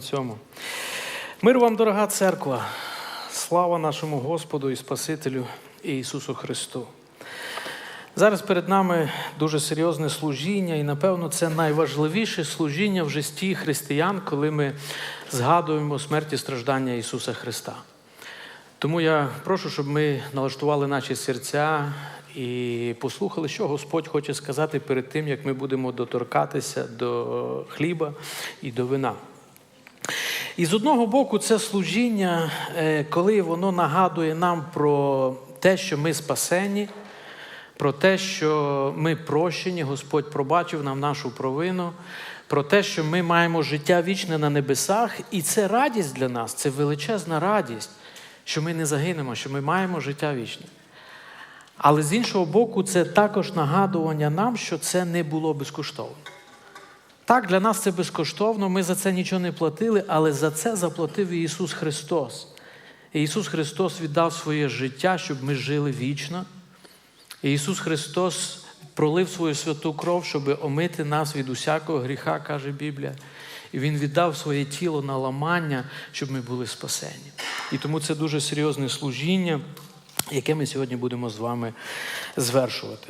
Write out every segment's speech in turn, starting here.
цьому. Мир вам, дорога церква, слава нашому Господу і Спасителю Ісусу Христу. Зараз перед нами дуже серйозне служіння, і, напевно, це найважливіше служіння в житті християн, коли ми згадуємо смерть і страждання Ісуса Христа. Тому я прошу, щоб ми налаштували наші серця і послухали, що Господь хоче сказати перед тим, як ми будемо доторкатися до хліба і до вина. І з одного боку, це служіння, е, коли воно нагадує нам про те, що ми спасені, про те, що ми прощені, Господь пробачив нам нашу провину, про те, що ми маємо життя вічне на небесах, і це радість для нас, це величезна радість, що ми не загинемо, що ми маємо життя вічне. Але з іншого боку, це також нагадування нам, що це не було безкоштовно. Так, для нас це безкоштовно, ми за це нічого не платили, але за це заплатив Ісус Христос. І Ісус Христос віддав своє життя, щоб ми жили вічно. І Ісус Христос пролив свою святу кров, щоб омити нас від усякого гріха, каже Біблія. І Він віддав своє тіло на ламання, щоб ми були спасені. І тому це дуже серйозне служіння, яке ми сьогодні будемо з вами звершувати.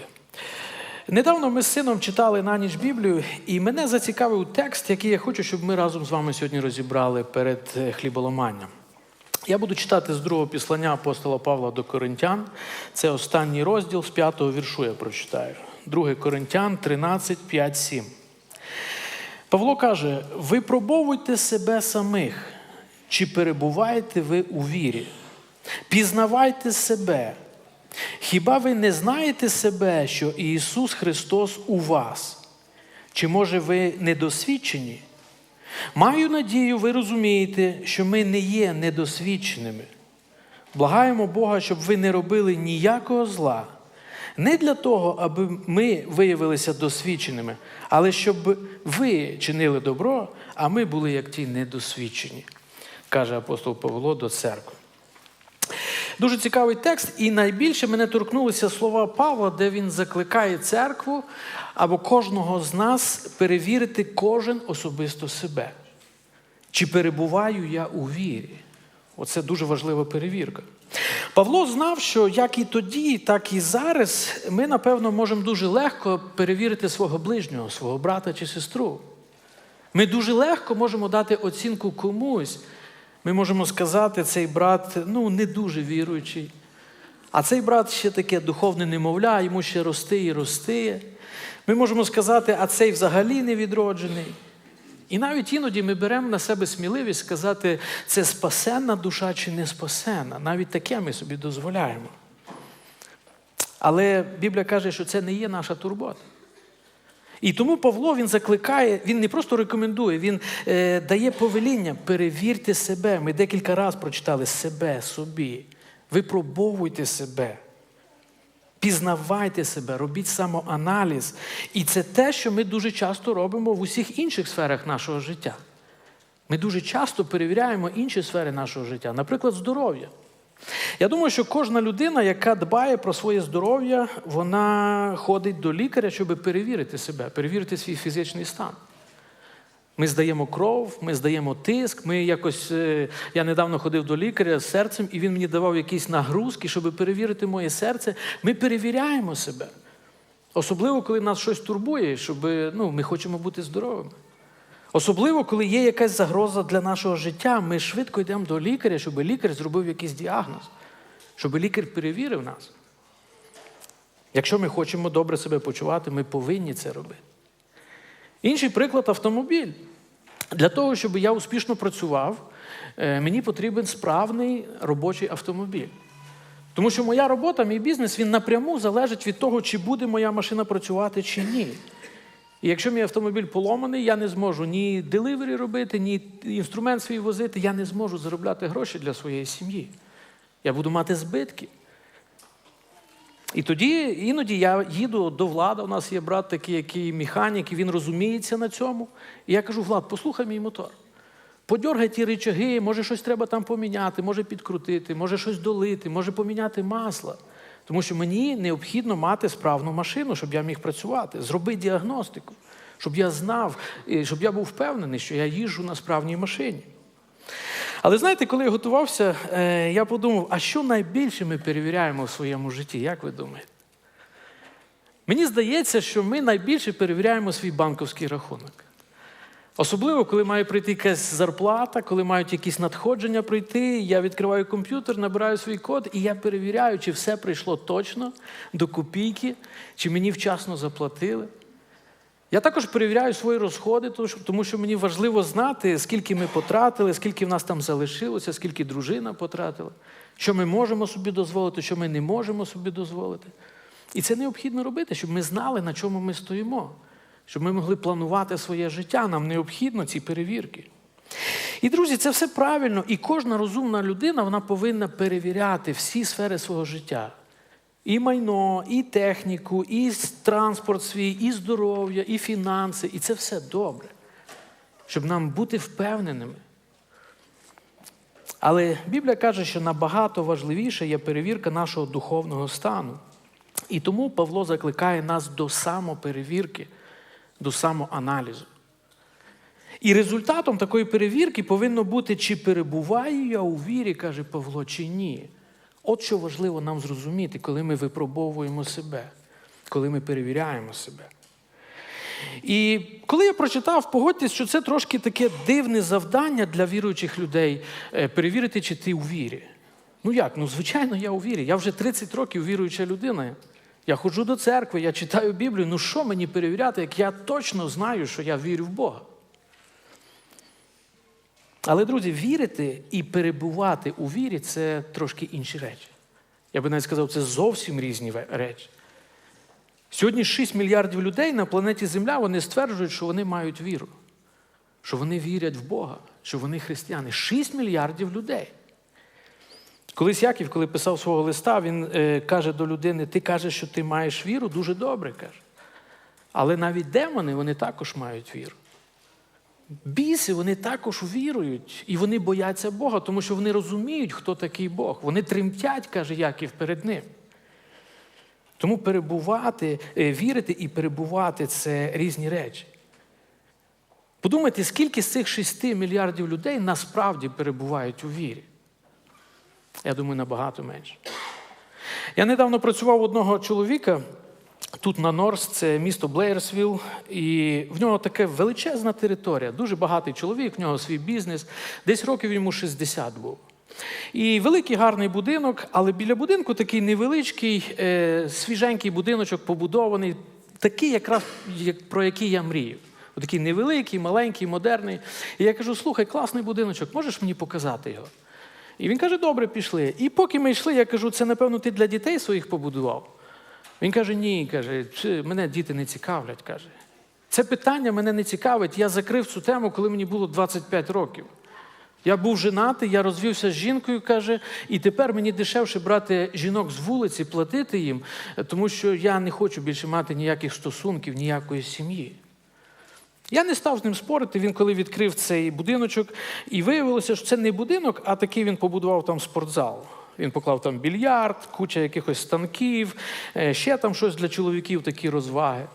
Недавно ми з сином читали на ніч Біблію, і мене зацікавив текст, який я хочу, щоб ми разом з вами сьогодні розібрали перед е, хліболоманням. Я буду читати з другого післання апостола Павла до Коринтян. Це останній розділ з п'ятого віршу я прочитаю. 2 Коринтян 13, 5, 7. Павло каже: випробовуйте себе самих, чи перебуваєте ви у вірі, пізнавайте себе. Хіба ви не знаєте себе, що Ісус Христос у вас? Чи може ви недосвідчені? Маю надію, ви розумієте, що ми не є недосвідченими. Благаємо Бога, щоб ви не робили ніякого зла. Не для того, аби ми виявилися досвідченими, але щоб ви чинили добро, а ми були як ті недосвідчені, каже апостол Павло до церкви. Дуже цікавий текст, і найбільше мене торкнулися слова Павла, де він закликає церкву або кожного з нас перевірити кожен особисто себе. Чи перебуваю я у вірі? Оце дуже важлива перевірка. Павло знав, що як і тоді, так і зараз ми, напевно, можемо дуже легко перевірити свого ближнього, свого брата чи сестру. Ми дуже легко можемо дати оцінку комусь. Ми можемо сказати, цей брат ну, не дуже віруючий. А цей брат ще таке духовне немовля, йому ще рости і рости. Ми можемо сказати, а цей взагалі не відроджений. І навіть іноді ми беремо на себе сміливість сказати, це спасенна душа чи не спасенна. Навіть таке ми собі дозволяємо. Але Біблія каже, що це не є наша турбота. І тому Павло він закликає, він не просто рекомендує, він е, дає повеління, перевірте себе. Ми декілька разів прочитали себе, собі. Випробовуйте себе. Пізнавайте себе, робіть самоаналіз. І це те, що ми дуже часто робимо в усіх інших сферах нашого життя. Ми дуже часто перевіряємо інші сфери нашого життя, наприклад, здоров'я. Я думаю, що кожна людина, яка дбає про своє здоров'я, вона ходить до лікаря, щоб перевірити себе, перевірити свій фізичний стан. Ми здаємо кров, ми здаємо тиск. Ми якось, е, Я недавно ходив до лікаря з серцем, і він мені давав якісь нагрузки, щоб перевірити моє серце. Ми перевіряємо себе. Особливо, коли нас щось турбує, щоб ну, ми хочемо бути здоровими. Особливо, коли є якась загроза для нашого життя, ми швидко йдемо до лікаря, щоб лікар зробив якийсь діагноз, щоб лікар перевірив нас. Якщо ми хочемо добре себе почувати, ми повинні це робити. Інший приклад автомобіль. Для того, щоб я успішно працював, е, мені потрібен справний робочий автомобіль. Тому що моя робота, мій бізнес, він напряму залежить від того, чи буде моя машина працювати, чи ні. І якщо мій автомобіль поломаний, я не зможу ні деливері робити, ні інструмент свій возити, я не зможу заробляти гроші для своєї сім'ї. Я буду мати збитки. І тоді іноді я їду до влади, у нас є брат такий, який механік, і він розуміється на цьому. І я кажу, Влад, послухай мій мотор. Подьоргай ті речаги, може щось треба там поміняти, може підкрутити, може щось долити, може поміняти масло. Тому що мені необхідно мати справну машину, щоб я міг працювати. Зроби діагностику, щоб я знав, щоб я був впевнений, що я їжджу на справній машині. Але знаєте, коли я готувався, е, я подумав, а що найбільше ми перевіряємо в своєму житті? Як ви думаєте? Мені здається, що ми найбільше перевіряємо свій банковський рахунок. Особливо, коли має прийти якась зарплата, коли мають якісь надходження прийти, я відкриваю комп'ютер, набираю свій код, і я перевіряю, чи все прийшло точно до копійки, чи мені вчасно заплатили. Я також перевіряю свої розходи, тому що- мені важливо знати, скільки ми потратили, скільки в нас там залишилося, скільки дружина потратила, що ми можемо собі дозволити, що ми не можемо собі дозволити. І це необхідно робити, щоб ми знали, на чому ми стоїмо, щоб ми могли планувати своє життя. Нам необхідно ці перевірки. І, друзі, це все правильно, і кожна розумна людина вона повинна перевіряти всі сфери свого життя. І майно, і техніку, і транспорт свій, і здоров'я, і фінанси. І це все добре, щоб нам бути впевненими. Але Біблія каже, що набагато важливіше є перевірка нашого духовного стану. І тому Павло закликає нас до самоперевірки, до самоаналізу. І результатом такої перевірки повинно бути, чи перебуваю я у вірі, каже Павло, чи ні. От що важливо нам зрозуміти, коли ми випробовуємо себе, коли ми перевіряємо себе. І коли я прочитав, погодьтесь, що це трошки таке дивне завдання для віруючих людей е, перевірити, чи ти у вірі. Ну як? Ну, звичайно, я у вірі. Я вже 30 років віруюча людина. Я ходжу до церкви, я читаю Біблію. Ну що мені перевіряти, як я точно знаю, що я вірю в Бога? Але, друзі, вірити і перебувати у вірі це трошки інші речі. Я би навіть сказав, це зовсім різні речі. Сьогодні 6 мільярдів людей на планеті Земля вони стверджують, що вони мають віру, що вони вірять в Бога, що вони християни. 6 мільярдів людей. Колись Яків, коли писав свого листа, він е, каже до людини: ти кажеш, що ти маєш віру, дуже добре каже. Але навіть демони вони також мають віру. Біси вони також вірують, і вони бояться Бога, тому що вони розуміють, хто такий Бог. Вони тремтять, каже Яків, перед ним. Тому перебувати, е, вірити і перебувати це різні речі. Подумайте, скільки з цих 6 мільярдів людей насправді перебувають у вірі. Я думаю, набагато менше. Я недавно працював одного чоловіка тут на Норс, це місто Блеєрсвіл, і в нього така величезна територія, дуже багатий чоловік, в нього свій бізнес, десь років йому 60 був. І великий гарний будинок, але біля будинку такий невеличкий, е, свіженький будиночок побудований, такий, якраз як, про який я мрію. Такий невеликий, маленький, модерний. І я кажу: слухай, класний будиночок, можеш мені показати його? І він каже: добре, пішли. І поки ми йшли, я кажу, це напевно ти для дітей своїх побудував. Він каже: ні, каже, «Чи мене діти не цікавлять. каже. Це питання мене не цікавить. Я закрив цю тему, коли мені було 25 років. Я був женатий, я розвівся з жінкою, каже, і тепер мені дешевше брати жінок з вулиці, платити їм, тому що я не хочу більше мати ніяких стосунків, ніякої сім'ї. Я не став з ним спорити. Він коли відкрив цей будиночок, і виявилося, що це не будинок, а такий він побудував там спортзал. Він поклав там більярд, куча якихось станків, е, ще там щось для чоловіків, такі розваги.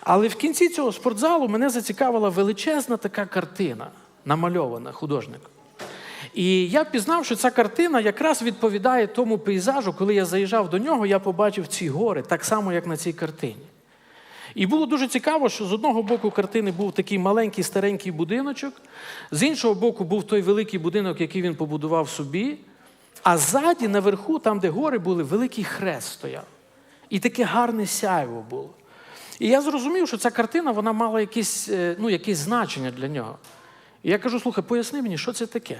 Але в кінці цього спортзалу мене зацікавила величезна така картина, намальована художником. І я пізнав, що ця картина якраз відповідає тому пейзажу, коли я заїжджав до нього, я побачив ці гори, так само, як на цій картині. І було дуже цікаво, що з одного боку картини був такий маленький старенький будиночок, з іншого боку був той великий будинок, який він побудував собі, а ззаді, наверху, там, де гори були, великий хрест стояв. І таке гарне сяйво було. І я зрозумів, що ця картина вона мала якесь, е, ну, якесь значення для нього. І я кажу: слухай, поясни мені, що це таке?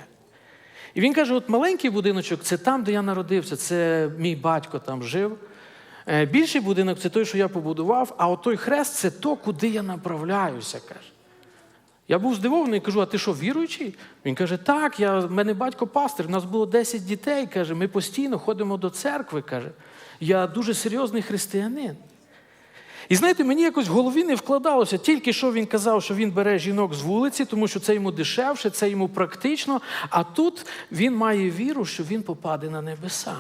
І він каже: от маленький будиночок це там, де я народився, це мій батько там жив. Е, Більший будинок це той, що я побудував, а от той хрест це то, куди я направляюся. каже. Я був здивований кажу, а ти що, віруючий? Він каже, так, я, в мене батько пастир, у нас було 10 дітей, каже, ми постійно ходимо до церкви. каже. Я дуже серйозний християнин. І знаєте, мені якось в голові не вкладалося, тільки що він казав, що він бере жінок з вулиці, тому що це йому дешевше, це йому практично. А тут він має віру, що він попаде на небеса.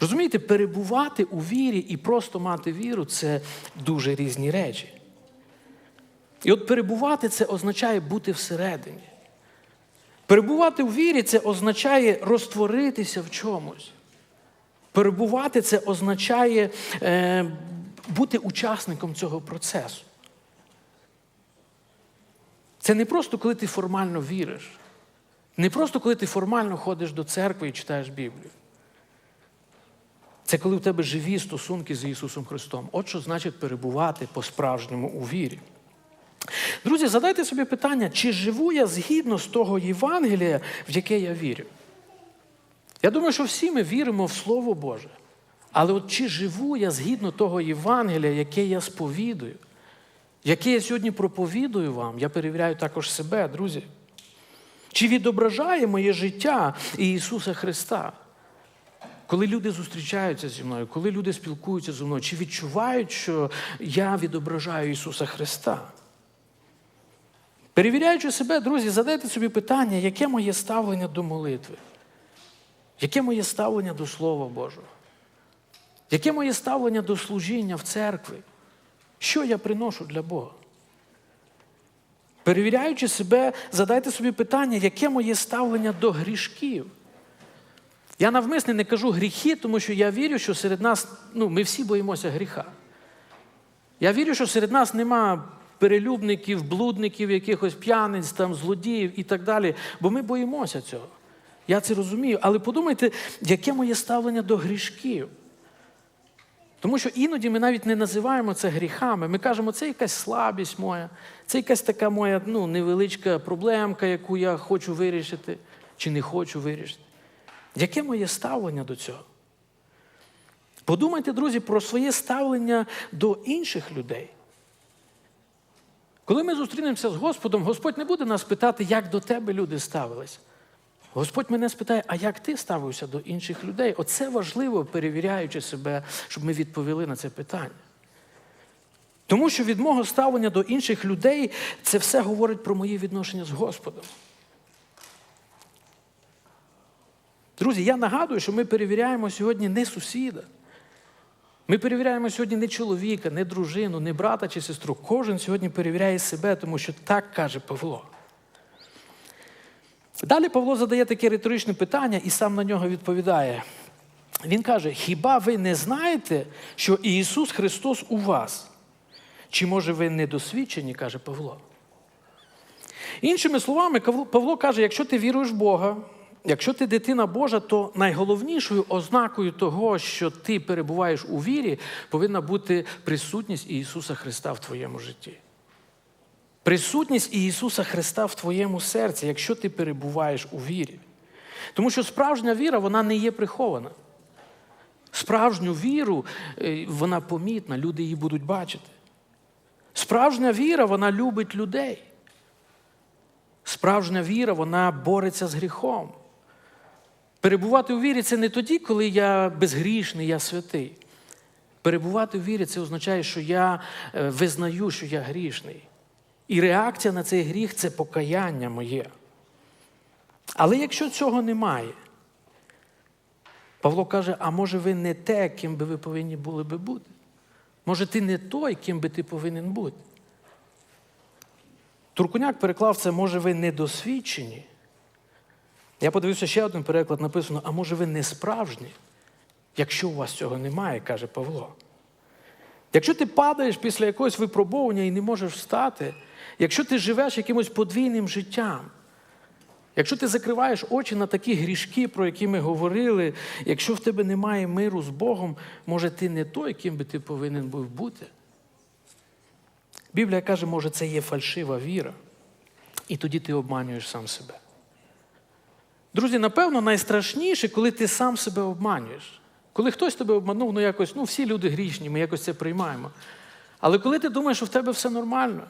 Розумієте, перебувати у вірі і просто мати віру це дуже різні речі. І от перебувати це означає бути всередині. Перебувати у вірі це означає розтворитися в чомусь. Перебувати це означає е, бути учасником цього процесу. Це не просто коли ти формально віриш, не просто коли ти формально ходиш до церкви і читаєш Біблію. Це коли в тебе живі стосунки з Ісусом Христом. От що значить перебувати по-справжньому у вірі. Друзі, задайте собі питання, чи живу я згідно з того Євангелія, в яке я вірю? Я думаю, що всі ми віримо в Слово Боже. Але от чи живу я згідно того Євангелія, яке я сповідую, яке я сьогодні проповідую вам, я перевіряю також себе, друзі. Чи відображає моє життя Ісуса Христа? Коли люди зустрічаються зі мною, коли люди спілкуються зі мною, чи відчувають, що я відображаю Ісуса Христа? Перевіряючи себе, друзі, задайте собі питання, яке моє ставлення до молитви? Яке моє ставлення до Слова Божого? Яке моє ставлення до служіння в церкві? Що я приношу для Бога? Перевіряючи себе, задайте собі питання, яке моє ставлення до грішків? Я навмисне не кажу гріхи, тому що я вірю, що серед нас, ну, ми всі боїмося гріха. Я вірю, що серед нас нема перелюбників, блудників, якихось п'яниць, там, злодіїв і так далі, бо ми боїмося цього. Я це розумію. Але подумайте, яке моє ставлення до грішків? Тому що іноді ми навіть не називаємо це гріхами. Ми кажемо, це якась слабість моя, це якась така моя ну, невеличка проблемка, яку я хочу вирішити чи не хочу вирішити. Яке моє ставлення до цього? Подумайте, друзі, про своє ставлення до інших людей. Коли ми зустрінемося з Господом, Господь не буде нас питати, як до тебе люди ставились. Господь мене спитає, а як ти ставився до інших людей? Оце важливо, перевіряючи себе, щоб ми відповіли на це питання. Тому що від мого ставлення до інших людей це все говорить про моє відношення з Господом. Друзі, я нагадую, що ми перевіряємо сьогодні не сусіда. Ми перевіряємо сьогодні не чоловіка, не дружину, не брата чи сестру. Кожен сьогодні перевіряє себе, тому що так каже Павло. Далі Павло задає таке риторичне питання і сам на нього відповідає. Він каже: Хіба ви не знаєте, що Ісус Христос у вас? Чи може ви недосвідчені, каже Павло. Іншими словами, Павло каже: якщо ти віруєш в Бога, якщо ти дитина Божа, то найголовнішою ознакою того, що ти перебуваєш у вірі, повинна бути присутність Ісуса Христа в твоєму житті. Присутність Ісуса Христа в твоєму серці, якщо ти перебуваєш у вірі. Тому що справжня віра, вона не є прихована. Справжню віру, е, вона помітна, люди її будуть бачити. Справжня віра, вона любить людей. Справжня віра, вона бореться з гріхом. Перебувати у вірі це не тоді, коли я безгрішний, я святий. Перебувати у вірі це означає, що я е, визнаю, що я грішний. І реакція на цей гріх це покаяння моє. Але якщо цього немає, Павло каже: а може ви не те, ким би ви повинні були би бути? Може, ти не той, ким би ти повинен бути? Туркуняк переклав це, може, ви недосвідчені. Я подивився ще один переклад, написано, а може ви не справжні? Якщо у вас цього немає, каже Павло. Якщо ти падаєш після якогось випробовування і не можеш встати, якщо ти живеш якимось подвійним життям, якщо ти закриваєш очі на такі грішки, про які ми говорили, якщо в тебе немає миру з Богом, може ти не той, ким би ти повинен був бути. Біблія каже, може, це є фальшива віра. І тоді ти обманюєш сам себе. Друзі, напевно, найстрашніше, коли ти сам себе обманюєш. Коли хтось тебе обманув, ну якось, ну всі люди грішні, ми якось це приймаємо. Але коли ти думаєш, що в тебе все нормально,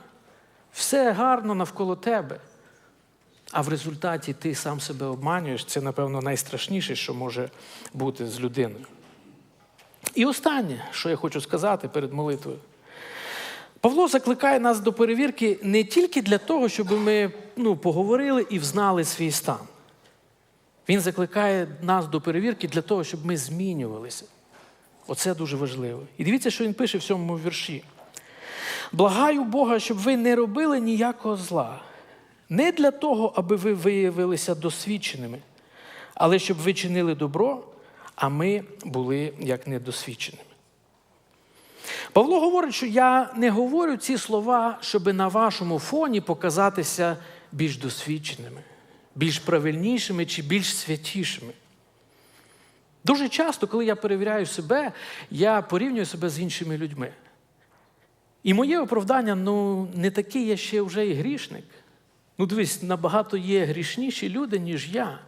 все гарно навколо тебе, а в результаті ти сам себе обманюєш, це, напевно, найстрашніше, що може бути з людиною. І останнє, що я хочу сказати перед молитвою. Павло закликає нас до перевірки не тільки для того, щоб ми ну, поговорили і взнали свій стан. Він закликає нас до перевірки для того, щоб ми змінювалися. Оце дуже важливо. І дивіться, що він пише в сьомому вірші. Благаю Бога, щоб ви не робили ніякого зла. Не для того, аби ви виявилися досвідченими, але щоб ви чинили добро, а ми були як недосвідченими. Павло говорить, що я не говорю ці слова, щоб на вашому фоні показатися більш досвідченими, більш правильнішими чи більш святішими. Дуже часто, коли я перевіряю себе, я порівнюю себе з іншими людьми. І моє оправдання ну, не такий я ще вже і грішник. Ну, дивись, набагато є грішніші люди, ніж я.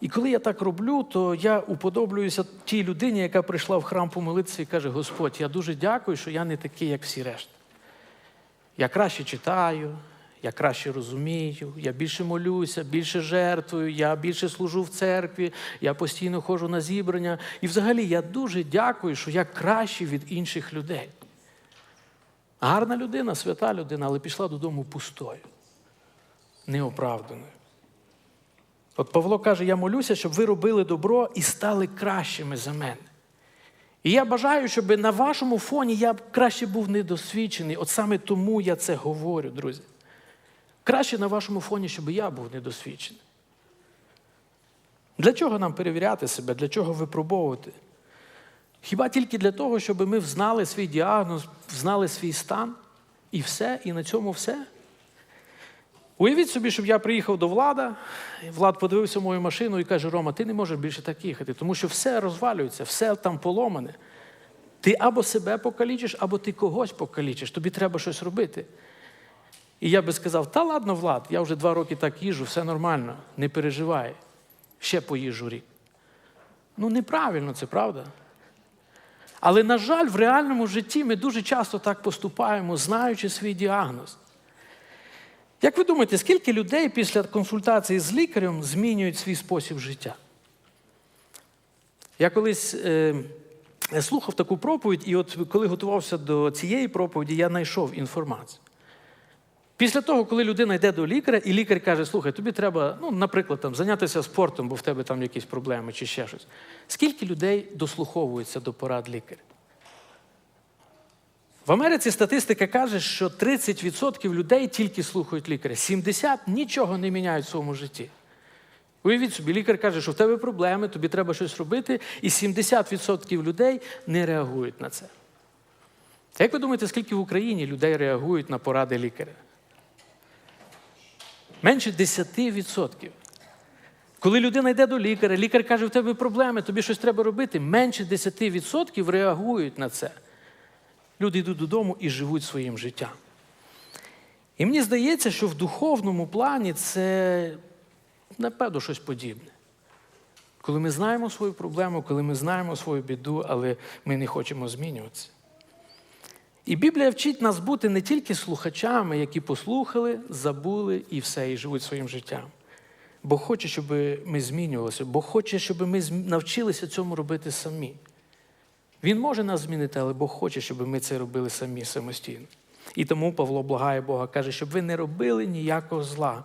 І коли я так роблю, то я уподоблююся тій людині, яка прийшла в храм помолитися і каже: Господь, я дуже дякую, що я не такий, як всі решта. Я краще читаю, я краще розумію, я більше молюся, більше жертвую, я більше служу в церкві, я постійно ходжу на зібрання. І взагалі я дуже дякую, що я кращий від інших людей. Гарна людина, свята людина, але пішла додому пустою, неоправданою. От Павло каже: я молюся, щоб ви робили добро і стали кращими за мене. І я бажаю, щоб на вашому фоні я краще був недосвідчений. От саме тому я це говорю, друзі. Краще на вашому фоні, щоб я був недосвідчений. Для чого нам перевіряти себе? Для чого випробовувати? Хіба тільки для того, щоб ми взнали свій діагноз, взнали свій стан і все, і на цьому все? Уявіть собі, щоб я приїхав до влада, Влад подивився мою машину і каже: Рома, ти не можеш більше так їхати, тому що все розвалюється, все там поломане. Ти або себе покалічиш, або ти когось покалічиш, тобі треба щось робити. І я би сказав: та ладно, Влад, я вже два роки так їжу, все нормально, не переживай, ще поїжджу рік. Ну, неправильно це, правда? Але, на жаль, в реальному житті ми дуже часто так поступаємо, знаючи свій діагноз. Як ви думаєте, скільки людей після консультації з лікарем змінюють свій спосіб життя? Я колись е, слухав таку проповідь, і от коли готувався до цієї проповіді, я знайшов інформацію. Після того, коли людина йде до лікаря, і лікар каже, слухай, тобі треба, ну, наприклад, там, зайнятися спортом, бо в тебе там якісь проблеми чи ще щось. Скільки людей дослуховується до порад лікаря? В Америці статистика каже, що 30% людей тільки слухають лікаря, 70% нічого не міняють в своєму житті. Уявіть собі, лікар каже, що в тебе проблеми, тобі треба щось робити, і 70% людей не реагують на це. Як ви думаєте, скільки в Україні людей реагують на поради лікаря? Менше 10%. Коли людина йде до лікаря, лікар каже, в тебе проблеми, тобі щось треба робити, менше 10% реагують на це. Люди йдуть додому і живуть своїм життям. І мені здається, що в духовному плані це, напевно, щось подібне. Коли ми знаємо свою проблему, коли ми знаємо свою біду, але ми не хочемо змінюватися. І Біблія вчить нас бути не тільки слухачами, які послухали, забули і все, і живуть своїм життям. Бог хоче, щоб ми змінювалися, Бог хоче, щоб ми навчилися цьому робити самі. Він може нас змінити, але Бог хоче, щоб ми це робили самі самостійно. І тому Павло благає Бога, каже, щоб ви не робили ніякого зла,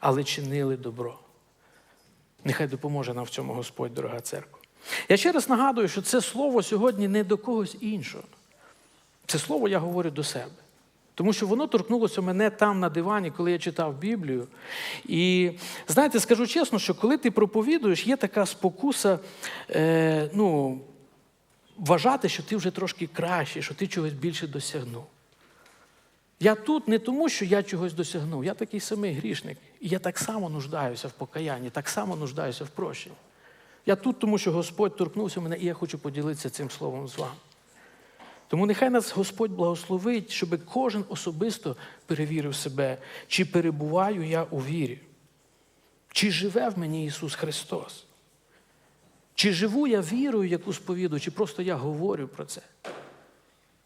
але чинили добро. Нехай допоможе нам в цьому Господь, дорога церква. Я ще раз нагадую, що це слово сьогодні не до когось іншого. Це слово я говорю до себе. Тому що воно торкнулося мене там на дивані, коли я читав Біблію. І знаєте, скажу чесно, що коли ти проповідуєш, є така спокуса, е, ну, вважати, що ти вже трошки краще, що ти чогось більше досягнув. Я тут не тому, що я чогось досягнув. Я такий самий грішник. І я так само нуждаюся в покаянні, так само нуждаюся в прощенні. Я тут, тому що Господь торкнувся мене, і я хочу поділитися цим словом з вами. Тому нехай нас Господь благословить, щоб кожен особисто перевірив себе, чи перебуваю я у вірі, чи живе в мені Ісус Христос. Чи живу я вірою, яку сповідую, чи просто я говорю про це?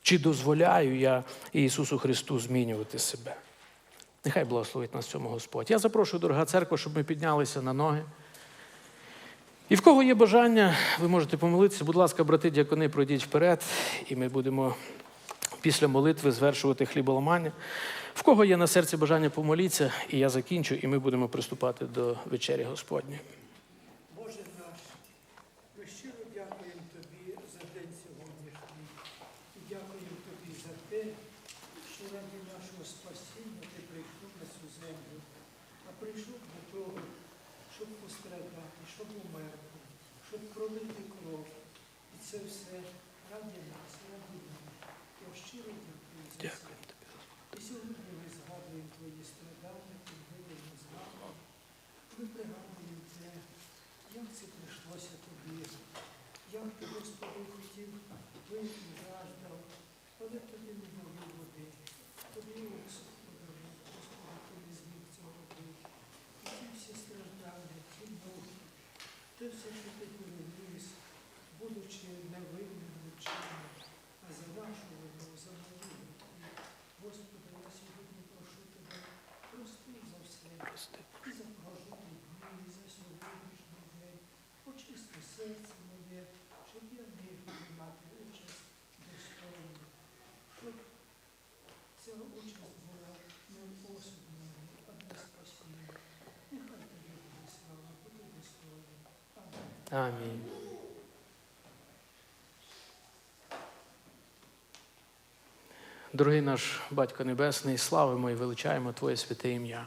Чи дозволяю я Ісусу Христу змінювати себе? Нехай благословить нас цьому Господь. Я запрошую, дорога церква, щоб ми піднялися на ноги. І в кого є бажання, ви можете помолитися. Будь ласка, брати дякони, пройдіть вперед, і ми будемо після молитви звершувати хліболамання. В кого є на серці бажання помоліться, і я закінчу, і ми будемо приступати до вечері Господньої. Боже наш, ми щиро дякуємо Тобі за день сьогоднішній. І дякуємо Тобі за те, пострадати, щоб умерти, щоб пролити кров. І це все ради нас, ради них. Я щиро дякую за це. Дякую тобі. І сьогодні ми згадуємо твої страдання, ти виявлено з нами. Ми пригадуємо те, як це прийшлося тобі, як ти, Господи, хотів вийти жаждав, але тобі не дали води, тобі осух подали, Господи, ти не зміг цього робити. І ті всі страждання, ті муки, те все, що ти переніс, будучи невинним нічим, а за нашу вину, за мою вину. Господи, я сьогодні прошу тебе, прости за все, Прости. і за прожиті дні, і за сьогоднішній день. Приймати участь достойно, щоб ця участь а не спасіння. Нехай. Амінь. Дорогий наш Батько Небесний, славимо і величаємо Твоє святе ім'я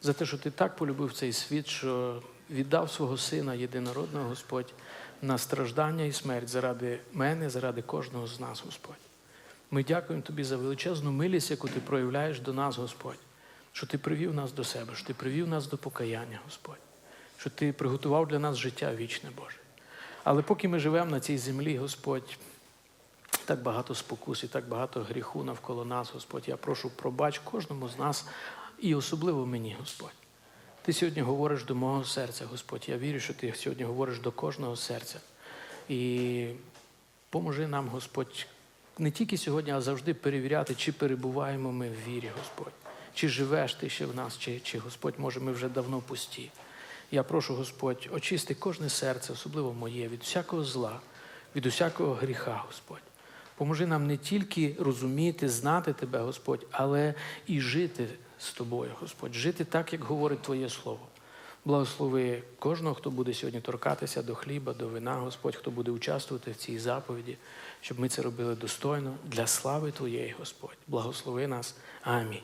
за те, що Ти так полюбив цей світ, що віддав свого Сина єдинородного Господь на страждання і смерть заради мене, заради кожного з нас, Господь. Ми дякуємо Тобі за величезну милість, яку Ти проявляєш до нас, Господь, що Ти привів нас до себе, що Ти привів нас до покаяння, Господь, що Ти приготував для нас життя вічне, Боже. Але поки ми живемо на цій землі, Господь, так багато спокус і так багато гріху навколо нас, Господь. Я прошу, пробач кожному з нас і особливо мені, Господь. Ти сьогодні говориш до мого серця, Господь. Я вірю, що ти сьогодні говориш до кожного серця. І поможи нам, Господь, не тільки сьогодні, а завжди перевіряти, чи перебуваємо ми в вірі, Господь. Чи живеш ти ще в нас, чи, чи Господь, може, ми вже давно пусті. Я прошу, Господь, очисти кожне серце, особливо моє, від всякого зла, від усякого гріха, Господь. Поможи нам не тільки розуміти, знати Тебе, Господь, але і жити з Тобою, Господь, жити так, як говорить Твоє Слово. Благослови кожного, хто буде сьогодні торкатися до хліба, до вина, Господь, хто буде участвувати в цій заповіді, щоб ми це робили достойно для слави Твоєї, Господь. Благослови нас. Амінь.